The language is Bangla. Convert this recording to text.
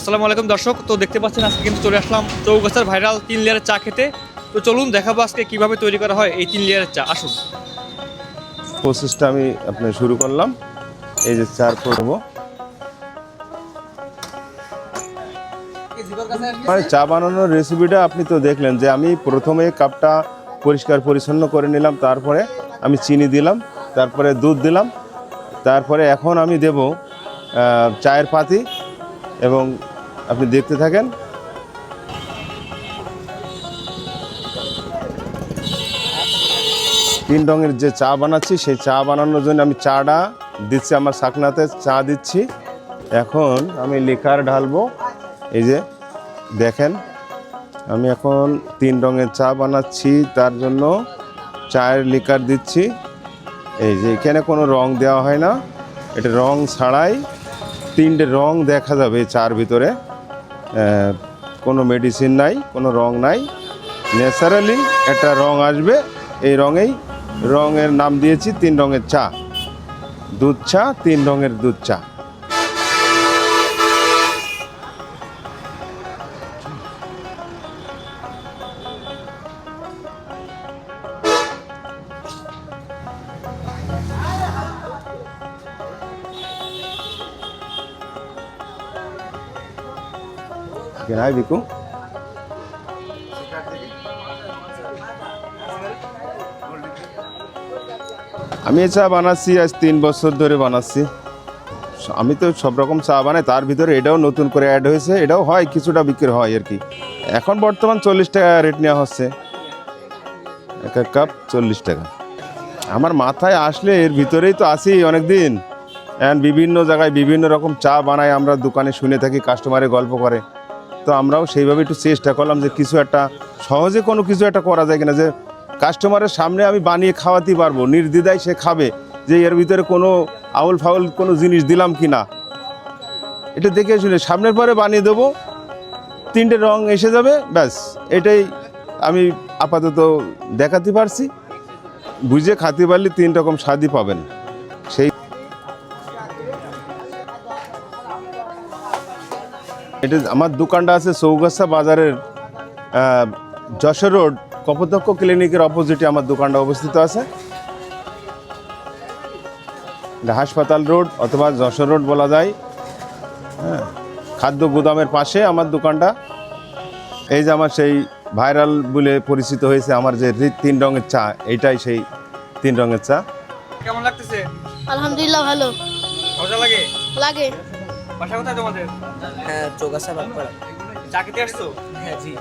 আসসালামু আলাইকুম দর্শক, তো দেখতে পাচ্ছেন আজকে কিন্তু চলে আসলাম চৌগাছার ভাইরাল তিন লেয়ারের চা খেতে। তো চলুন দেখাবো আজকে কীভাবে তৈরি করা হয় এই তিন লেয়ারের চা। আসুন। প্রসেসটা আমি আপনার শুরু করলাম। এই যে চার করব মানে চা বানানোর রেসিপিটা আপনি তো দেখলেন যে আমি প্রথমে কাপটা পরিষ্কার পরিচ্ছন্ন করে নিলাম, তারপরে আমি চিনি দিলাম, তারপরে দুধ দিলাম, তারপরে এখন আমি দেব চায়ের পাতি এবং আপনি দেখতে থাকেন। তিন রঙের যে চা বানাচ্ছি, সেই চা বানানোর জন্য আমি চাটা দিচ্ছি আমার শাকনাতে চা দিচ্ছি। এখন আমি লিকার ঢালবো। এই যে, দেখেন, আমি এখন তিন রঙের চা বানাচ্ছি, তার জন্য চায়ের লিকার দিচ্ছি। এই যে, এখানে কোনো রং দেওয়া হয় না। এটা রং ছাড়াই তিনটে রং দেখা যাবে চার ভিতরে। কোনো মেডিসিন নাই, কোনো রং নাই। ন্যাচারালি একটা রং আসবে, এই রঙেই রঙের নাম দিয়েছি, তিন রঙের চা। দুধ চা, তিন রঙের দুধ চা। কেনাই বিকু আমি চা বানাচ্ছি, আজ তিন বছর ধরে বানাচ্ছি। আমি তো সব রকম চা বানাই, তার ভিতরে এটাও নতুন করে অ্যাড হয়েছে, এটাও হয়, কিছুটা বিক্রি হয় আর কি। এখন বর্তমান চল্লিশ টাকা রেট নেওয়া হচ্ছে। এক এক কাপ চল্লিশ টাকা। আমার মাথায় আসলে এর ভিতরেই তো আসি অনেক দিন বিভিন্ন জায়গায় বিভিন্ন রকম চা বানাই, আমরা দোকানে শুনে থাকি কাস্টমারে গল্প করে। তো আমরাও সেইভাবে একটু চেষ্টা করলাম যে কিছু একটা, সহজে কোনো কিছু একটা করা যায় কিনা যে কাস্টমারের সামনে আমি বানিয়ে খাওয়াতে পারব, নির্দ্বিধায় সে খাবে যে এর ভিতরে কোনো আউল ফাউল কোনো জিনিস দিলাম কি না এটা দেখে শুনে সামনের পরে বানিয়ে দেবো, তিনটে রং এসে যাবে, ব্যাস, এটাই আমি আপাতত দেখাতে পারছি। বুঝে খাতে পারলে তিন রকম স্বাদই পাবেন। সেই এটা আমার দোকানটা আছে চৌগাছা বাজারের যশোর রোড কপোতক্ষ ক্লিনিকের অপোজিটে আমার দোকানটা অবস্থিত আছে। এটা হাসপাতাল রোড অথবা যশোর রোড বলা যায়। হ্যাঁ খাদ্য গুদামের পাশে আমার দোকানটা। এই যে আমার সেই ভাইরাল বলে পরিচিত হয়েছে আমার যে রি- তিন রঙের চা এটাই সেই তিন রঙের চা। কেমন লাগতেছে? আলহামদুলিল্লাহ ভালো। মজা লাগে? লাগে। বাসা কোথায় তোমাদের? হ্যাঁ চৌগাছা বাগপাড়া। চাকরিতে আসছো? হ্যাঁ জি।